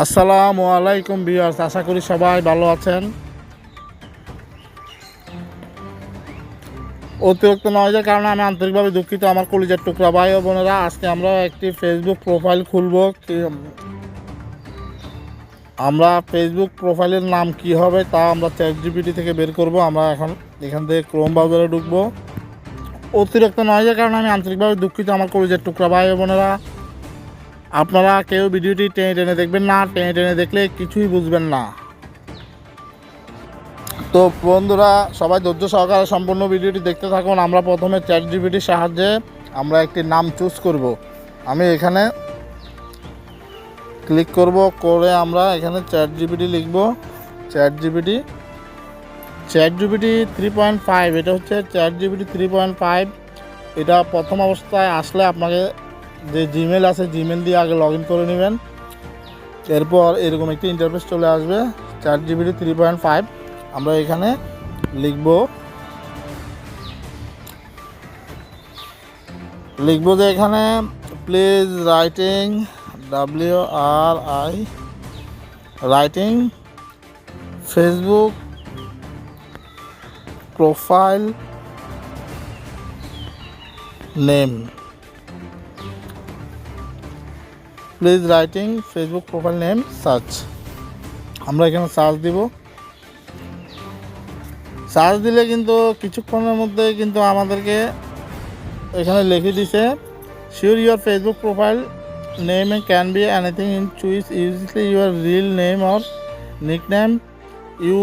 আসসালামু আলাইকুম বিয়ার্স আশা করি সবাই ভালো আছেন। অতিরিক্ত নয়েজের কারণে আমি আন্তরিকভাবে দুঃখিত, আমার কলিজার টুকরা। ভাই ও বোনেরা, আজকে আমরা একটি ফেসবুক প্রোফাইল খুলব। আমরা ফেসবুক প্রোফাইলের নাম কি হবে তা আমরা চ্যাট জিপিটি থেকে বের করব। আমরা এখন এখান থেকে ক্রোম ব্রাউজারে ঢুকবো। অতিরিক্ত নয়েজের কারণে আমি আন্তরিকভাবে দুঃখিত, আমার কলিজার টুকরা। ভাই ও বোনেরা আপনারা কেউ ভিডিওটি টেনে টেনে দেখবেন না, টেনে টেনে দেখলে কিছুই বুঝবেন না। তো বন্ধুরা, সবাই ধৈর্য সহকারে সম্পূর্ণ ভিডিওটি দেখতে থাকুন। আমরা প্রথমে চ্যাট জিবিটির সাহায্যে আমরা একটি নাম চুজ করব। আমি এখানে ক্লিক করব, করে আমরা এখানে চ্যাট জিবিটি লিখব। Chat GPT chat GPT three point five এটা হচ্ছে chat GPT three point five এটা প্রথম অবস্থায় আসলে আপনাকে যে জিমেল আছে জিমেল দিয়ে আগে লগ করে নেবেন। এরপর এরকম একটি ইন্টারফেস চলে আসবে, চার জিবিটি থ্রি পয়েন্ট ফাইভ আমরা এখানে লিখব লিখব যে এখানে please writing W R I writing Facebook profile name please writing Facebook profile name search আমরা এখানে সার্চ দিব। সার্চ দিলে কিন্তু কিছুক্ষণের মধ্যে কিন্তু আমাদেরকে এখানে লিখে দিছে sure your Facebook profile name can be anything in choose usually your real name or nickname you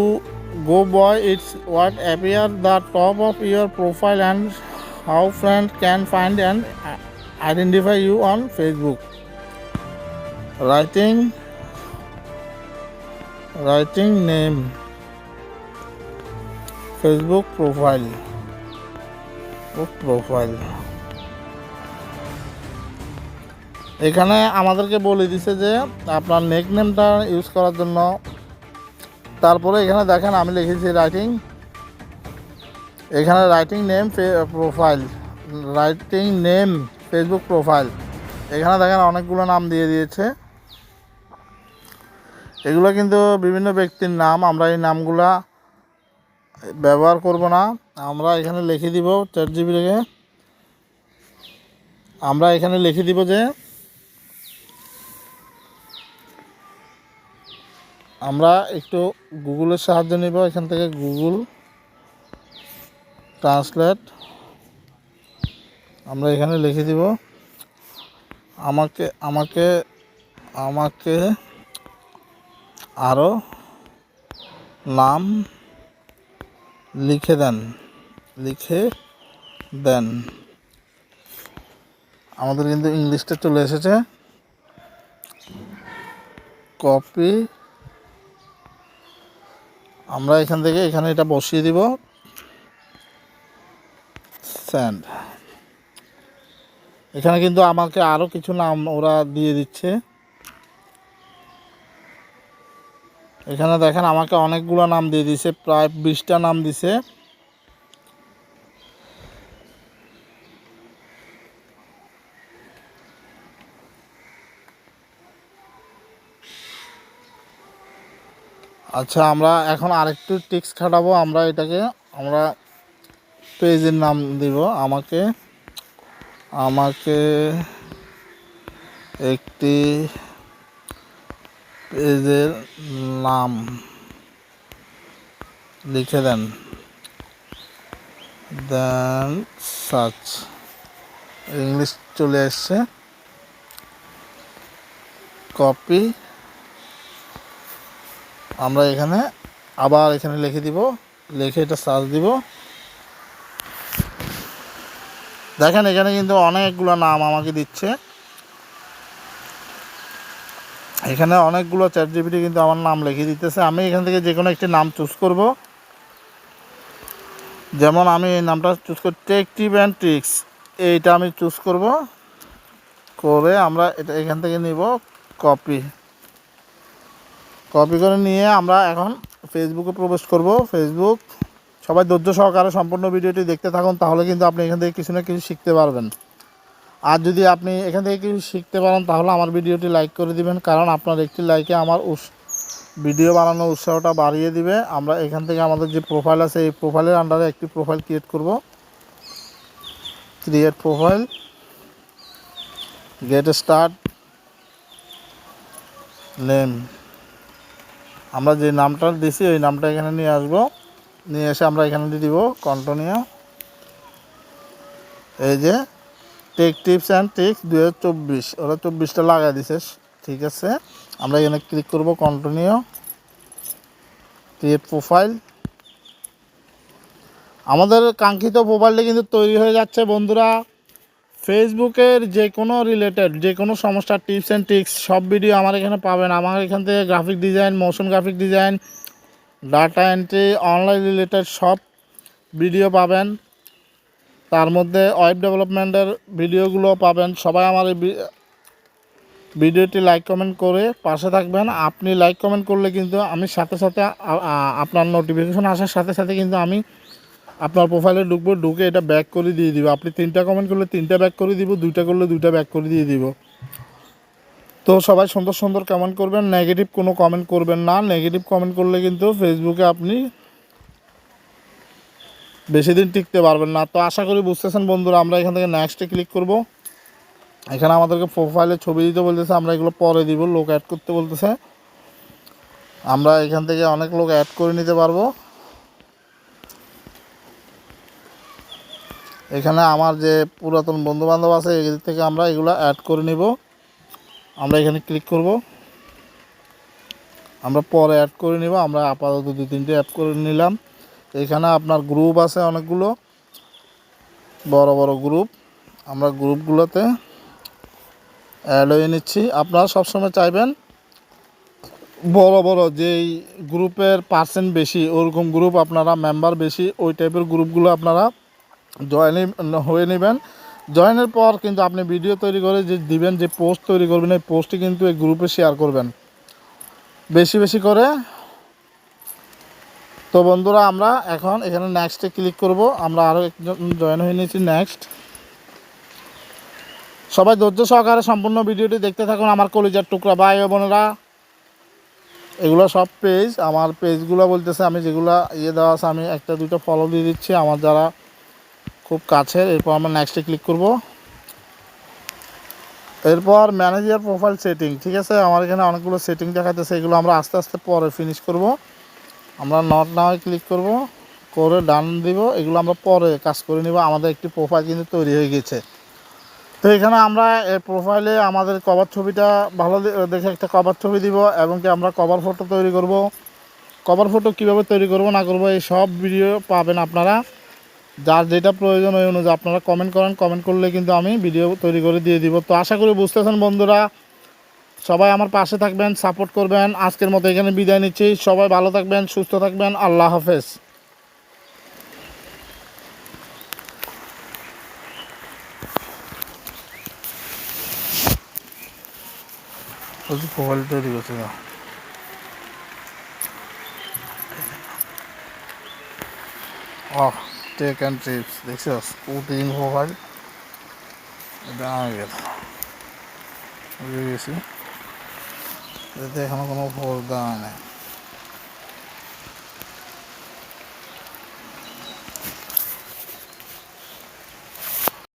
go by it's what appear the top of your profile and how friend can find and identify you on Facebook writing writing name, facebook profile book profile এখানে আমাদেরকে বলে দিছে যে, আপনার নেক নেমটা use করার জন্য। তারপরে এখানে দেখেন, আমি লিখেছি রাইটিং এখানে writing name profile writing name Facebook profile এখানে দেখেন, অনেকগুলো নাম দিয়ে দিয়েছে। এগুলো কিন্তু বিভিন্ন ব্যক্তির নাম, আমরা এই নামগুলা ব্যবহার করব না। আমরা এখানে লিখে দিব চ্যাট জিবি থেকে আমরা এখানে লিখে দিব যে, আমরা একটু গুগলের সাহায্য নিব। এখান থেকে গুগল ট্রান্সলেট, আমরা এখানে লিখে দিব। আমাকে আমাকে আমাকে আরও নাম লিখে দেন লিখে দেন। আমাদের কিন্তু ইংলিশটা চলে এসেছে। কপি। আমরা এখান থেকে এখানে এটা বসিয়ে দিব। স্যান্ড। এখানে কিন্তু আমাকে আরও কিছু নাম ওরা দিয়ে দিচ্ছে। এখানে দেখেন আমাকে অনেকগুলো নাম দিয়ে দিছে, প্রায় বিশটা নাম দিছে। আচ্ছা আমরা এখন আরেকটু টিক্স খাটাবো, আমরা এটাকে, আমরা পেজের নাম দিব, আমাকে আমাকে একটি পেজের নাম লিখে দেন। দেন সার্চ। ইংলিশ চলে এসছে কপি। আমরা এখানে আবার এখানে লিখে দিব। লিখে এটা সার্চ দিব। দেখেন এখানে কিন্তু অনেকগুলো নাম আমাকে দিচ্ছে। এখানে অনেকগুলো চ্যাট জিপিটি কিন্তু আমার নাম লিখে দিতেছে। আমি এখান থেকে যে কোনো একটি নাম চুজ করব। যেমন আমি এই নামটা চুজ করি টেক টিপ অ্যান্ড ট্রিক্স এইটা আমি চুজ করব। করে আমরা এটা এখান থেকে নিব কপি কপি করে নিয়ে আমরা এখন ফেসবুকে প্রবেশ করব। ফেসবুক সবাই ধৈর্য সহকারে সম্পূর্ণ ভিডিওটি দেখতে থাকুন, তাহলে কিন্তু আপনি এখান থেকে কিছু না কিছু শিখতে পারবেন। আর যদি আপনি এখান থেকে কিছু শিখতে পারেন, তাহলে আমার ভিডিওটি লাইক করে দিবেন, কারণ আপনার একটি লাইকে আমার ভিডিও বানানোর উৎসাহটা বাড়িয়ে দিবে। আমরা এখান থেকে আমাদের যে প্রোফাইল আছে, এই প্রোফাইলের আন্ডারে একটি প্রোফাইল ক্রিয়েট করব। Create profile get start name আমরা যে নামটা দিছি, ওই নামটা এখানে নিয়ে আসব। নিয়ে এসে আমরা এখানে দিয়ে দিব কন্টিনিউ এই যে টেক টিপস অ্যান্ড ট্রিক্স দু হাজার চব্বিশ। ওরা চব্বিশটা লাগাই দিছে, ঠিক আছে? আমরা এখানে ক্লিক করব কন্টিনিউ ক্রিয়েট প্রোফাইল আমাদের কাঙ্ক্ষিত প্রোফাইলটা কিন্তু তৈরি হয়ে যাচ্ছে, বন্ধুরা। ফেসবুকের যে কোনো রিলেটেড যে কোনো সমস্যার টিপস অ্যান্ড ট্রিক্স সব ভিডিও আমার এখানে পাবেন। আমার এখান থেকে graphic design motion graphic design data entry online related সব ভিডিও পাবেন। তার মধ্যে ওয়েব ডেভেলপমেন্টের ভিডিওগুলো পাবেন। সবাই আমার এই ভিডিওটি লাইক কমেন্ট করে পাশে থাকবেন। আপনি লাইক কমেন্ট করলে কিন্তু আমি সাথে সাথে আপনার নোটিফিকেশন আসার সাথে সাথে কিন্তু আমি আপনার প্রোফাইলে ঢুকবো, ঢুকে এটা ব্যাক করে দিয়ে দিব। আপনি তিনটা কমেন্ট করলে তিনটা ব্যাক করে দিব, দুইটা করলে দুইটা ব্যাক করে দিয়ে দিব। তো সবাই সুন্দর সুন্দর কমেন্ট করবেন। নেগেটিভ কোনো কমেন্ট করবেন না। নেগেটিভ কমেন্ট করলে কিন্তু ফেসবুকে আপনি বেশি দিন টিকতে পারবেন না। তো আশা করি বুঝতেছেন বন্ধুরা, আমরা এখান থেকে নেক্সটে ক্লিক করব। এখানে আমাদেরকে প্রোফাইলে ছবি দিতে বলতেছে, আমরা এগুলো পরে দিব, লোক অ্যাড করতে বলতেছে। আমরা এখান থেকে অনেক লোক অ্যাড করে নিতে পারব। এখানে আমার যে পুরাতন বন্ধু বান্ধব আছে, এদের থেকে আমরা এগুলো অ্যাড করে নিব। আমরা এখানে ক্লিক করব। আমরা পরে অ্যাড করে নিব, আমরা আপাতত দু তিনটে অ্যাড করে নিলাম। এখানে আপনার গ্রুপ আছে অনেকগুলো। বড় বড় গ্রুপ আমরা গ্রুপগুলোতে অ্যাড হয়ে নিচ্ছি। আপনারা সবসময় চাইবেন বড় বড় যেই গ্রুপের পার্সেন্ট বেশি, ওরকম গ্রুপ আপনারা মেম্বার বেশি, ওই টাইপের গ্রুপগুলো আপনারা জয়েন হয়ে নেবেন। জয়েনের পর কিন্তু আপনি ভিডিও তৈরি করে যে দিবেন, যে পোস্ট তৈরি করবেন, এই পোস্টটি কিন্তু এই গ্রুপে শেয়ার করবেন। বেশি বেশি করে তো বন্ধুরা, আমরা এখন এখানে নেক্সটে ক্লিক করব। আমরা আরও একজন জয়েন হয়ে নিয়েছি নেক্সট সবাই ধৈর্য সহকারে সম্পূর্ণ ভিডিওটি দেখতে থাকুন। আমার কলিজার টুকরা ভাই বোনেরা। এগুলো সব পেজ আমার পেজগুলো বলতেছে, আমি যেগুলো ইয়ে দেওয়া আছে, আমি একটা দুটো ফলো দিয়ে দিচ্ছি। আমার যারা খুব কাছের, এরপর আমরা নেক্সটে ক্লিক করব। এরপর ম্যানেজার প্রোফাইল সেটিং ঠিক আছে? আমার এখানে অনেকগুলো সেটিং দেখাতেছে এগুলো আমরা আস্তে আস্তে পরে ফিনিশ করব। আমরা নট নাও ক্লিক করব, করে ডান দিব, এগুলো আমরা পরে কাজ করে নিব, আমাদের একটি প্রোফাইল কিন্তু তৈরি হয়ে গেছে। তো এখানে আমরা এই প্রোফাইলে আমাদের কভার ছবিটা ভালো দেখে একটা কভার ছবি দিব এবং কি আমরা কভার ফটো তৈরি করব। কভার ফটো কীভাবে তৈরি করব না করব, এই সব ভিডিও পাবেন আপনারা। যার যেটা প্রয়োজন ওই অনুযায়ী আপনারা কমেন্ট করেন কমেন্ট করলে কিন্তু আমি ভিডিও তৈরি করে দিয়ে দিব। তো আশা করি বুঝতেছেন বন্ধুরা সবাই আমার পাশে থাকবেন সাপোর্ট করবেন। আজকের মতো এখানে বিদায় নিচ্ছি। সবাই ভালো থাকবেন, সুস্থ থাকবেন। আল্লাহ হাফেজ। প্রোফাইল তৈরি করছে না। অহ টেক অ্যান্ড ট্রিপস দেখছিস? প্রতিদিন প্রোফাইল। এটা আমি গেছে গেছি। এতে এখনও কোনো ফোর দেওয়া নেই